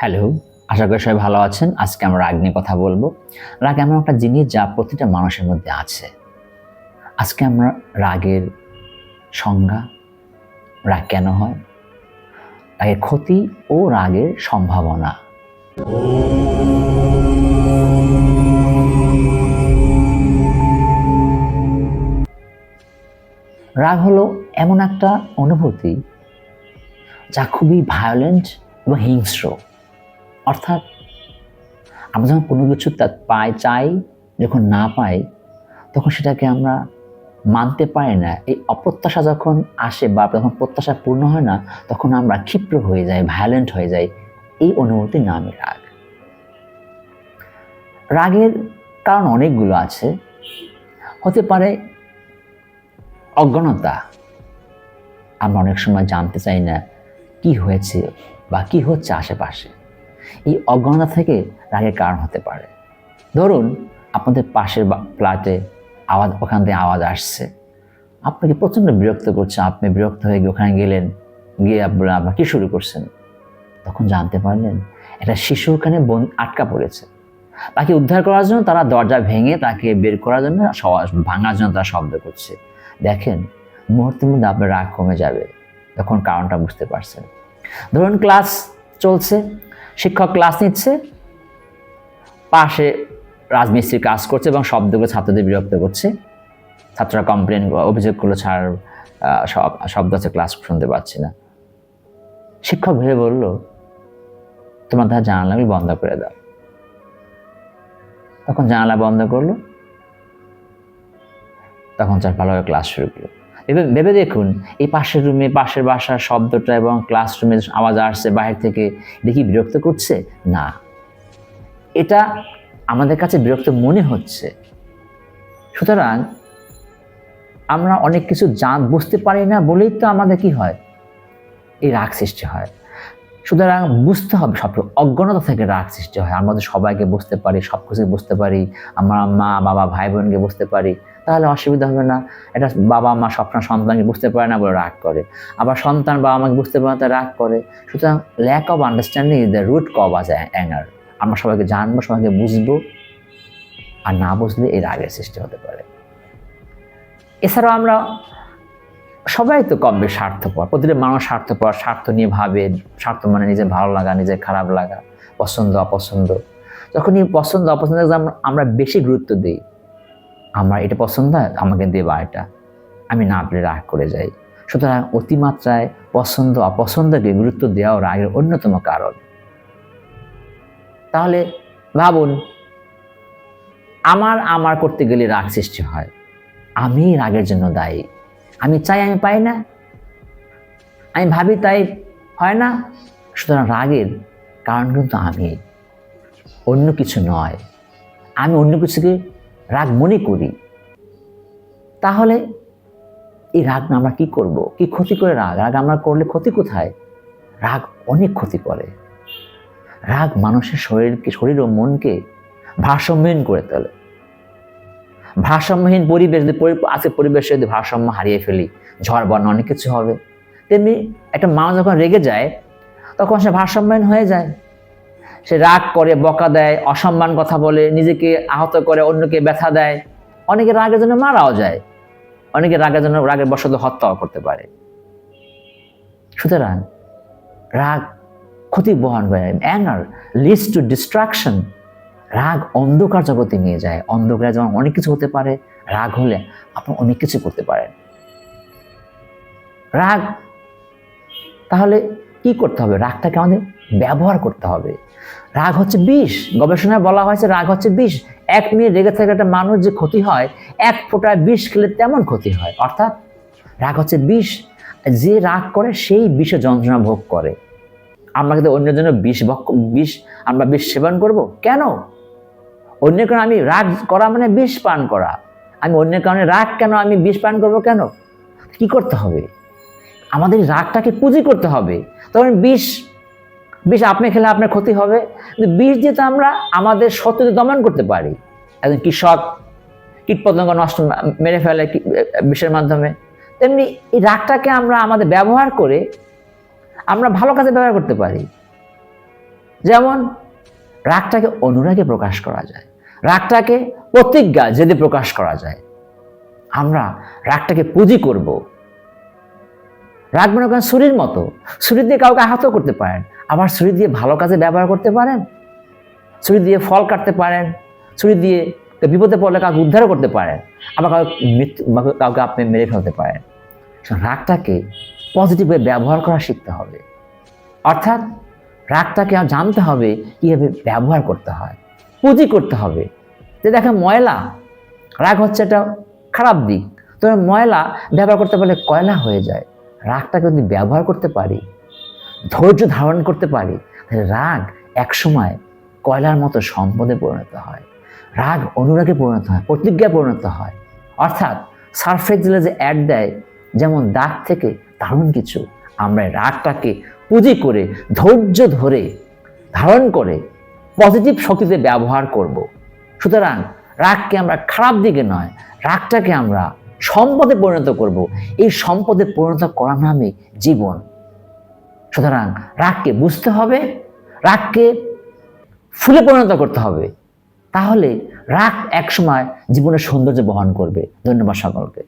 Hello, আশা করি সবাই ভালো আছেন। আজকে আমরা রাগ নিয়ে কথা বলব। রাগ এমন একটা জিনিস যা প্রতিটা মানুষের মধ্যে আছে। আজকে আমরা রাগের সংজ্ঞা, রাগ কেন হয়? রাগের ক্ষতি ও রাগের সম্ভাবনা। রাগ হলো এমন একটা অনুভূতি যা খুবই ভায়োলেন্ট এবং হিংস্র। অর্থাৎ আমরা যখন কোনো কিছু তা পাই, চাই, যখন না পাই, তখন সেটাকে আমরা মানতে পারি না। এই অপ্রত্যাশা যখন আসে বা যখন প্রত্যাশা পূর্ণ হয় না, তখন আমরা ক্ষিপ্র হয়ে যাই ভায়োলেন্ট হয়ে যাই। এই অনুভূতির নামই রাগ। রাগের কারণ অনেকগুলো আছে। হতে পারে অজ্ঞানতা। আমরা অনেক সময় জানতে চাই না কি হয়েছে বা কি হচ্ছে আশেপাশে। এই অজ্ঞানতা থেকে রাগের কারণ হতে পারে। ধরুন, আপনাদের পাশের ফ্ল্যাটে আওয়াজ, ওখান থেকে আওয়াজ আসছে। আপনাকে প্রচণ্ড বিরক্ত করছে। আপনি বিরক্ত হয়ে গিয়ে ওখানে গেলেন, গিয়ে আপনারা আবার কী শুরু করছেন? তখন জানতে পারলেন, একটা শিশু ওখানে বন আটকা পড়েছে। তাকে উদ্ধার করার জন্য তারা দরজা ভেঙে তাকে বের করার জন্য ভাঙার জন্য তারা শব্দ করছে। দেখেন, মুহূর্তের মধ্যে আপনার রাগ কমে যাবে। তখন কারণটা বুঝতে পারছেন। ধরুন, ক্লাস চলছে শিক্ষক ক্লাস নিচ্ছে, পাশে রাজমিস্ত্রি কাজ করছে এবং শব্দগুলো ছাত্রদের বিরক্ত করছে। ছাত্ররা কমপ্লেন অভিযোগ করল ছাড় শব্দ আছে ক্লাস শুনতে পাচ্ছি না। শিক্ষক ভেবে বলল, তোমার তার জানালাগুলি বন্ধ করে দাও। তখন জানালা বন্ধ করল। তখন স্যার ভালোভাবে ক্লাস শুরু করল। ভেবে ভেবে দেখুন, এই পাশের রুমে পাশের বাসার শব্দটা এবং ক্লাসরুমে আওয়াজ আসছে বাইরে থেকে দেখি বিরক্ত করছে? না। এটা আমাদের কাছে বিরক্ত মনে হচ্ছে। সুতরাং আমরা অনেক কিছু জান, বুঝতে পারি না বলেই তো আমাদের কি হয়? এই রাগ সৃষ্টি হয়। সুতরাং বুঝতে হবে সব অজ্ঞানতা থেকে রাগ সৃষ্টি হয়। আমাদের সবাইকে বুঝতে পারি সব কিছু বুঝতে পারি। আমরা মা, বাবা ভাই বোনকে বুঝতে পারি। তাহলে অসুবিধা হবে না। এটা বাবা মা সবসময় সন্তানকে বুঝতে পারে না বলে রাগ করে। আবার সন্তান বাবা মাকে বুঝতে পারে না, তাই রাগ করে। সুতরাং lack of understanding is the root cause of anger আমরা সবাইকে জানব, সবাইকে বুঝব, আর না বুঝলে এর রাগের সৃষ্টি হতে পারে। এছাড়াও আমরা সবাই তো কম বেশ স্বার্থপর। প্রতিটা মানুষ স্বার্থপর, স্বার্থ নিয়ে ভাবে, স্বার্থ মানে নিজের ভালো লাগা, নিজের খারাপ লাগা, পছন্দ, অপছন্দ। যখন এই পছন্দ অপছন্দ আমরা বেশি গুরুত্ব দিই। আমার এটা পছন্দ, আমাকে দেবা এটা। আমি না পেলে রাগ করে যাই। সুতরাং অতিমাত্রায় পছন্দ, অপছন্দকে গুরুত্ব দেওয়াও রাগের অন্যতম কারণ। তাহলে ভাবুন, আমার আমার করতে গেলে রাগ সৃষ্টি হয়। আমি রাগের জন্য দায়ী। আমি চাই, আমি পাই না। আমি ভাবি তাই হয় না। সুতরাং রাগের কারণ কিন্তু আমি। অন্য কিছু নয়। আমি অন্য কিছুকে রাগ মনে করি। তাহলে এই রাগ আমরা কি করব? কি ক্ষতি করে রাগ? রাগ আমরা করলে ক্ষতি কোথায়? রাগ অনেক ক্ষতি করে। রাগ মানুষের শরীরকে শরীর ও মনকে ভারসাম্যহীন করে তোলে। ভারসাম্যহীন পরিবেশ যদি আছে পরিবেশে যদি ভারসাম্য হারিয়ে ফেলি, ঝড়, বন্যা অনেক কিছু হবে। তেমনি একটা মানুষ যখন রেগে যায়, তখন সে ভারসাম্যহীন হয়ে যায়। সে রাগ করে, বকা দেয়, অসম্মান কথা বলে, নিজেকে আহত করে, অন্যকে ব্যথা দেয়। অনেকে রাগের জন্য মারাও যায়। অনেকে রাগের জন্য, রাগের বশত হত্যাও করতে পারে। সুতরাং রাগ ক্ষতি বহন করে অ্যাঙ্গার লিডস টু ডিস্ট্রাকশন রাগ অন্ধকার জগতে নিয়ে যায়। অন্ধকারে যেমন অনেক কিছু হতে পারে, রাগ হলে আপনি অনেক কিছু করতে পারেন। রাগ তাহলে কি করতে হবে? রাগটাকে আমাদের ব্যবহার করতে হবে। রাগ হচ্ছে বিষ। গবেষণায় বলা হয়েছে রাগ হচ্ছে বিষ। এক মিনিট রেগে থাকা একটা মানুষ যে ক্ষতি হয়, এক ফোঁটা বিষ খেলে তেমন ক্ষতি হয়। অর্থাৎ রাগ হচ্ছে বিষ। যে রাগ করে, সেই বিষে যন্ত্রণা ভোগ করে। আমরা কিন্তু অন্যের জন্য বিষ ভক্ষ বিষ, আমরা বিষ সেবন করব? কেন? অন্য কারণে আমি রাগ করা মানে বিষ পান করা। আমি অন্য কারণে রাগ কেন আমি বিষ পান করব কেন? কি করতে হবে? আমাদের রাগটাকে পুঁজি করতে হবে। তখন বিষ বিষ আপনি খেলে আপনার ক্ষতি হবে। কিন্তু বিষ দিয়ে তো আমরা আমাদের শত্রুকে দমন করতে পারি, একজন কৃষক, কীটপতঙ্গ নষ্ট মেরে ফেলে বিষের মাধ্যমে, তেমনি এই রাগটাকে আমরা আমাদের ব্যবহার করে আমরা ভালো কাজে ব্যবহার করতে পারি। যেমন রাগটাকে অনুরাগে প্রকাশ করা যায়, রাগটাকে প্রতিজ্ঞা যদি প্রকাশ করা যায়, আমরা রাগটাকে পুঁজি করব। রাগ মনে করেন ছুরির মতো। ছুরি দিয়ে কাউকে আহত করতে পারেন। আবার ছুরি দিয়ে ভালো কাজে ব্যবহার করতে পারেন। ছুরি দিয়ে ফল কাটতে পারেন। ছুরি দিয়ে বিপদে পড়লে কাউকে উদ্ধার করতে পারেন। আবার কাউকে মৃত্যু, কাউকে আপনি মেরে ফেলতে পারেন। রাগটাকে পজিটিভভাবে ব্যবহার করা শিখতে হবে। অর্থাৎ রাগটাকে জানতে হবে, কীভাবে ব্যবহার করতে হয়। পুঁজি করতে হবে। যে দেখেন ময়লা, রাগ হচ্ছে একটা খারাপ দিক। তবে ময়লা ব্যবহার করতে পারলে কয়লা হয়ে যায়। রাগটাকে যদি ব্যবহার করতে পারি, ধৈর্য ধারণ করতে পারি, তাহলে রাগ একসময় কয়লার মতো সম্পদে পরিণত হয় রাগ অনুরাগে পরিণত হয় প্রতিজ্ঞায় পরিণত হয় অর্থাৎ সারফেক্সিলে যে অ্যাড দেয়, যেমন দাগ থেকে দারুণ কিছু, আমরা রাগটাকে পুঁজি করে, ধৈর্য ধরে, ধারণ করে পজিটিভ শক্তিতে ব্যবহার করব। সুতরাং রাগকে আমরা খারাপ দিকে নয়, রাগটাকে আমরা সম্পদে পরিণত করব। এই সম্পদে পরিণত করার নামে জীবন। সুতরাং রাগকে বুঝতে হবে, রাগকে ফুলে পরিণত করতে হবে। তাহলে রাগ একসময় জীবনের সৌন্দর্য বহন করবে। ধন্যবাদ সকলকে।